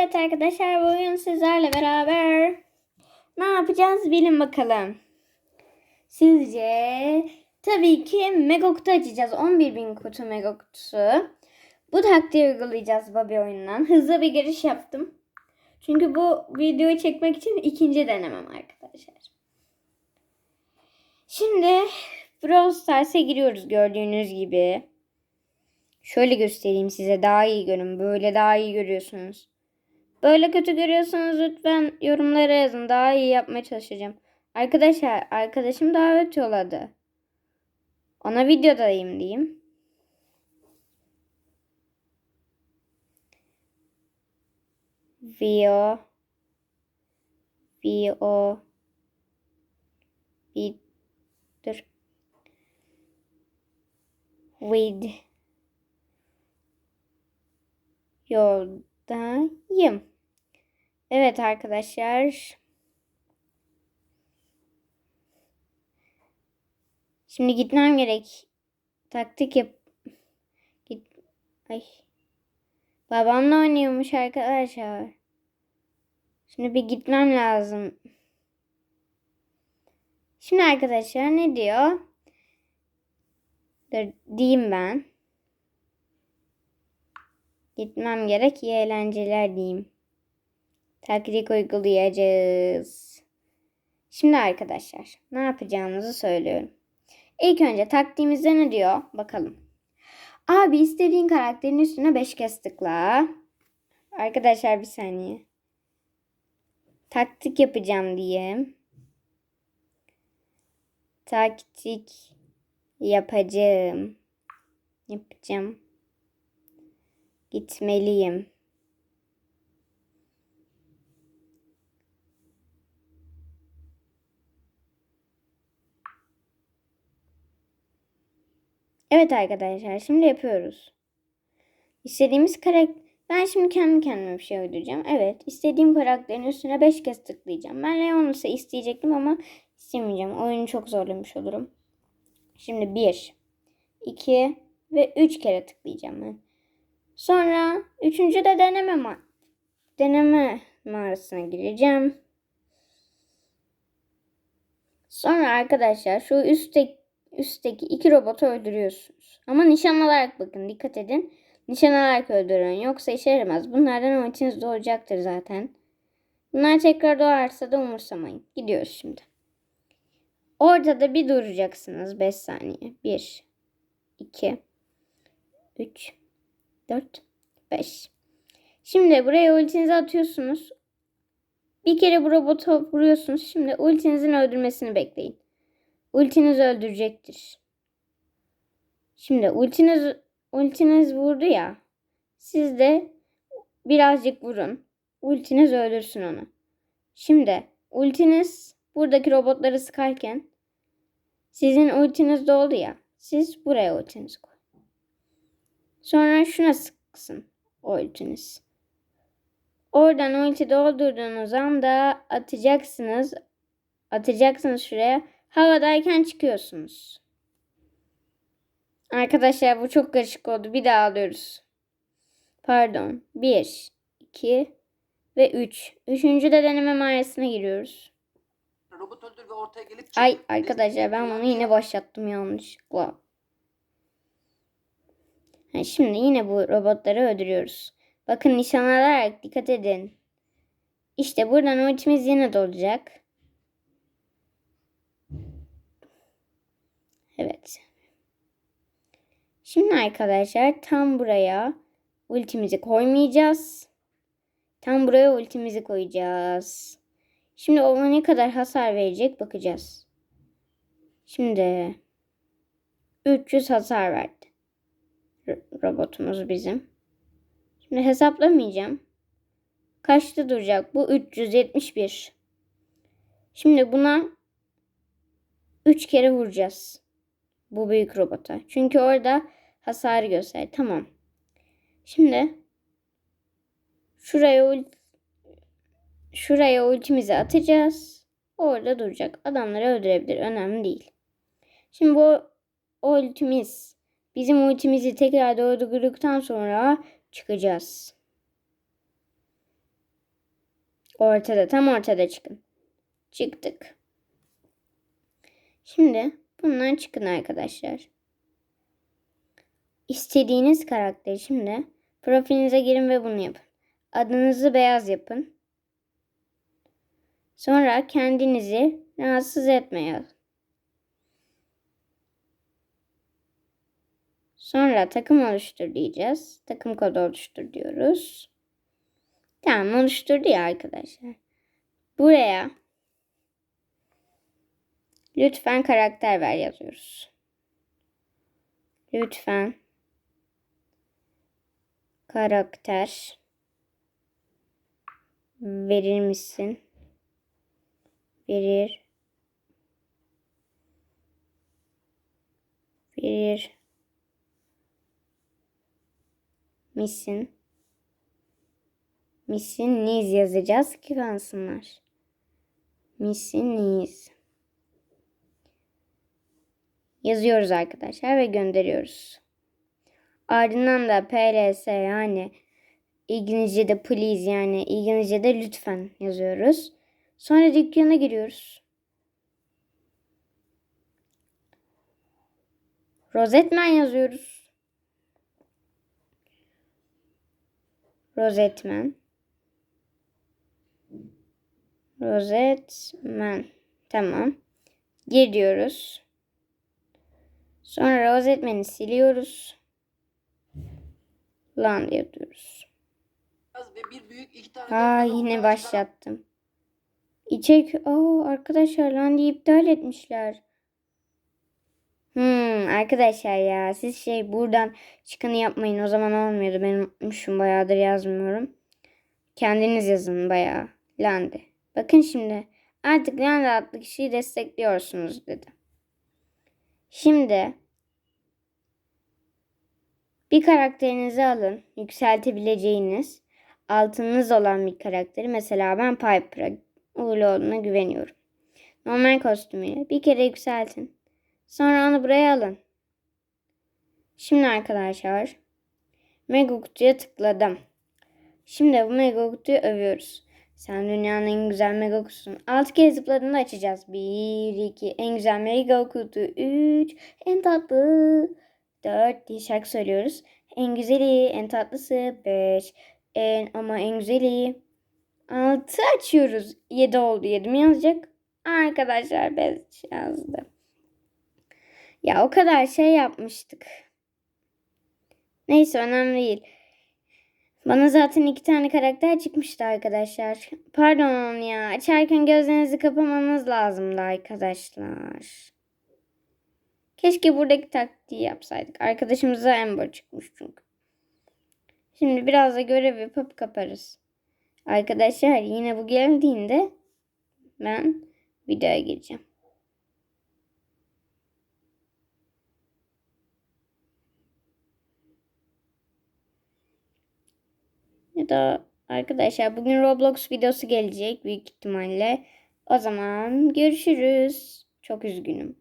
Evet arkadaşlar bugün sizlerle beraber ne yapacağız bilin bakalım. Sizce tabii ki mega kutu açacağız. 11.000 kutu mega kutusu. Bu taktiği uygulayacağız Bobby oyundan. Hızlı bir giriş yaptım. Çünkü bu videoyu çekmek için ikinci denemem arkadaşlar. Şimdi Brawl Stars'a giriyoruz gördüğünüz gibi. Şöyle göstereyim size daha iyi görün. Böyle daha iyi görüyorsunuz. Böyle kötü görüyorsanız lütfen yorumlara yazın. Daha iyi yapmaya çalışacağım. Arkadaşlar arkadaşım davet yolladı. Ona videodayım diyeyim. Video Video Vid Dur. With yoldayım. Evet arkadaşlar. Şimdi gitmem gerek. Taktik yap. Git. Ay. Babamla oynuyormuş arkadaşlar. Şimdi bir gitmem lazım. Şimdi arkadaşlar ne diyor? Dur diyeyim ben. Gitmem gerek. İyi eğlenceler diyeyim. Taktik uygulayacağız. Şimdi arkadaşlar ne yapacağımızı söylüyorum. İlk önce taktiğimizde ne diyor? Bakalım. Abi istediğin karakterin üstüne 5 kez tıkla. Arkadaşlar bir saniye. Taktik yapacağım diyeyim. Taktik yapacağım. Yapacağım. Gitmeliyim. Evet arkadaşlar şimdi yapıyoruz. İstediğimiz karakter... Ben şimdi kendi kendime bir şey uyduracağım. Evet istediğim karakterin üstüne 5 kez tıklayacağım. Ben Leonus'u isteyecektim ama istemeyeceğim. Oyunu çok zorlamış olurum. Şimdi 1, 2 ve 3 kere tıklayacağım ben. Sonra üçüncü de deneme ma deneme mağarasına gireceğim. Sonra arkadaşlar şu üstteki, üstteki iki robotu öldürüyorsunuz. Ama nişan alarak bakın dikkat edin. Nişan alarak öldürün yoksa işe yaramaz. Bunlardan ultiniz doğacaktır zaten. Bunlar tekrar doğarsa da umursamayın. Gidiyoruz şimdi. Orada da bir duracaksınız 5 saniye. 1 2 3 4, 5. Şimdi buraya ultinizi atıyorsunuz. Bir kere bu robotu vuruyorsunuz. Şimdi ultinizin öldürmesini bekleyin. Ultiniz öldürecektir. Şimdi ultiniz ultiniz vurdu ya. Siz de birazcık vurun. Ultiniz öldürsün onu. Şimdi ultiniz buradaki robotları sıkarken sizin ultiniz doldu ya. Siz buraya ultinizi koyun. Sonra şuna sıksın ultiniz. Oradan ulti doldurduğunuz anda atacaksınız. Atacaksınız şuraya. Havadayken çıkıyorsunuz. Arkadaşlar bu çok karışık oldu. Bir daha alıyoruz. Pardon. 1, 2 ve 3. Üçüncü de deneme mağarasına giriyoruz. Robot öldür ve ortaya gelip Ay arkadaşlar ben bunu yine başlattım yanlışlıkla. Ha, şimdi yine bu robotları öldürüyoruz. Bakın nişan alarak dikkat edin. İşte buradan ultimiz yine dolacak. Evet. Şimdi arkadaşlar tam buraya ultimizi koymayacağız. Tam buraya ultimizi koyacağız. Şimdi ona ne kadar hasar verecek bakacağız. Şimdi 300 hasar verdi robotumuz bizim. Şimdi hesaplamayacağım. Kaçta duracak? Bu 371. Şimdi buna 3 kere vuracağız. Bu büyük robota. Çünkü orada hasarı göster. Tamam. Şimdi şuraya şuraya ultimizi atacağız. Orada duracak. Adamları öldürebilir. Önemli değil. Şimdi bu ultimiz Bizim ultimizi tekrar doldurduktan sonra çıkacağız. Ortada, tam ortada çıkın. Çıktık. Şimdi bundan çıkın arkadaşlar. İstediğiniz karakteri şimdi profilinize girin ve bunu yapın. Adınızı beyaz yapın. Sonra kendinizi rahatsız etmeye. Sonra takım oluştur diyeceğiz. Takım kodu oluştur diyoruz. Tamam oluşturdu ya arkadaşlar. Buraya lütfen karakter ver yazıyoruz. Lütfen karakter verir misin? Verir. Verir misin? Misiniz yazacağız ki kansınlar. Misiniz. Yazıyoruz arkadaşlar ve gönderiyoruz. Ardından da PLS yani İngilizce'de please yani İngilizce'de lütfen yazıyoruz. Sonra dükkana giriyoruz. Rozetmen yazıyoruz. Rozetmen. Rozetmen. Tamam. Giriyoruz. Sonra rozetmeni siliyoruz. Lan yapıyoruz. Kara yine başlattım. İçerik. Aa arkadaşlar Landi'yi iptal etmişler. Hmm arkadaşlar ya siz şey buradan çıkanı yapmayın. O zaman olmuyordu. Ben unutmuşum bayağıdır yazmıyorum. Kendiniz yazın bayağı. Landi. Bakın şimdi artık Landi adlı kişiyi destekliyorsunuz dedi. Şimdi bir karakterinizi alın. Yükseltebileceğiniz altınız olan bir karakteri. Mesela ben Piper'a olduğuna güveniyorum. Normal kostümüyle bir kere yükseltin. Sonra onu buraya alın. Şimdi arkadaşlar Mega kutuya tıkladım. Şimdi bu mega kutuyu övüyoruz. Sen dünyanın en güzel mega kutusun. 6 kez zıpladığında açacağız. 1, 2, en güzel mega kutu. 3, en tatlı. 4 diye şarkı söylüyoruz. En güzeli, en tatlısı. 5, en ama en güzeli. 6 açıyoruz. 7 oldu. 7 mi yazacak? Arkadaşlar 5 yazdı. Ya o kadar şey yapmıştık. Neyse önemli değil. Bana zaten iki tane karakter çıkmıştı arkadaşlar. Pardon ya. Açarken gözlerinizi kapamanız lazımdı arkadaşlar. Keşke buradaki taktiği yapsaydık. Arkadaşımıza Amber çıkmış çünkü. Şimdi biraz da görev yapıp kaparız. Arkadaşlar yine bu geldiğinde ben videoya gireceğim. Ya da arkadaşlar bugün Roblox videosu gelecek büyük ihtimalle. O zaman görüşürüz. Çok üzgünüm.